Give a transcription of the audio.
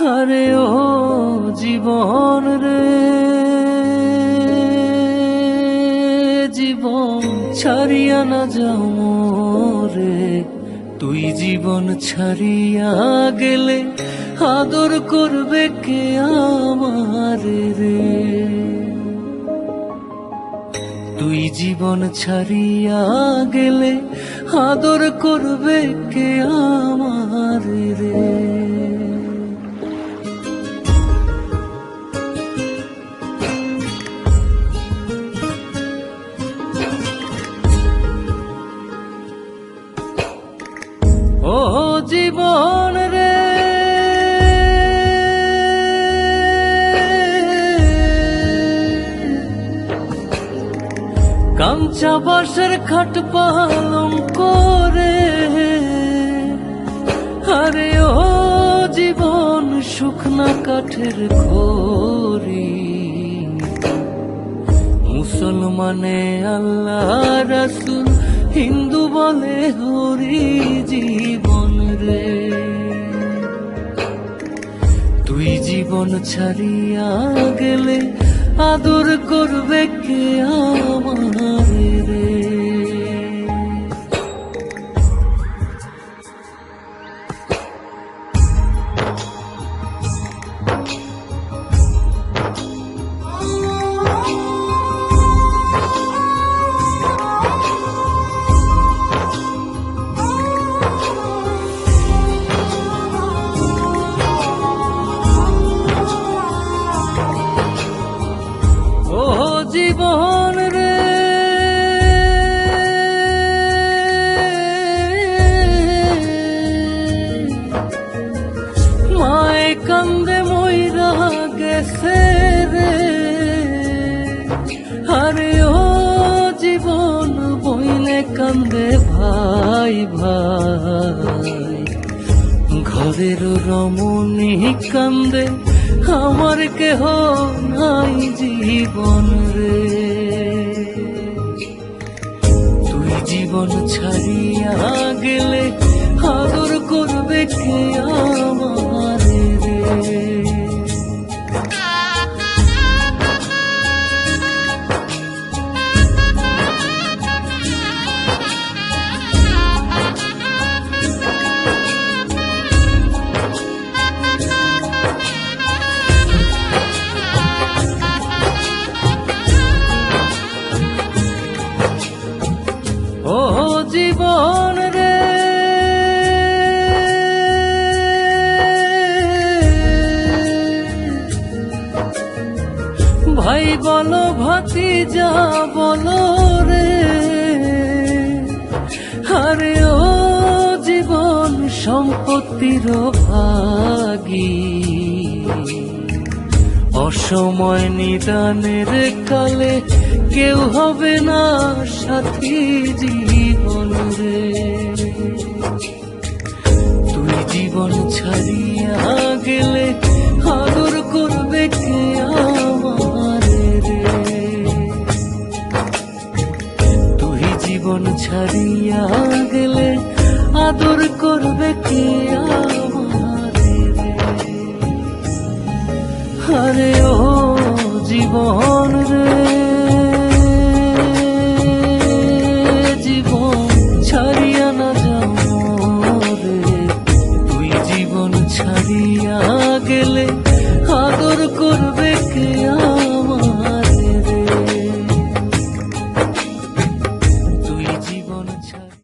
আরে ও জীবন রে। জীবন ছাড়িয়া না যাও রে তুই জীবন ছাড়িয়া গেলে আদর করবে কে আমার রে। তুই জীবন ছাড়িয়া গেলে আদর করবে কে আমার কাঞ্চা বাসের খাট পালং করে। আরে ও জীবন শুকনা কাঠের খড়ি। মুসলমানে আল্লাহ রাসুল, হিন্দু বলে হরি জীবন রে। জীবন ছাড়িয়া গেলে আদর করবে কে আমার রে? জীবন রে। মায় কান্দে ময়রা গেছে রে। আরে ও জীবন বইনে কান্দে ভাই ভাই। ঘরের রমণী কান্দে আমার কেহ নাই জীবন রে। তুই জীবন ছাড়িয়া গেলে আদর করবে কে আমার রে? বলো ভাতিজা, বলো রে। আরে ও জীবন সম্পত্তির ভাগী। অসময় নিদানের কালে কেউ হবে না সাথী জীবন রে। তুই জীবন ছাড়িয়া গেলে জীবন ছাড়িয়া গেলে আদর করবে কে রে আরে ও জীবন রে।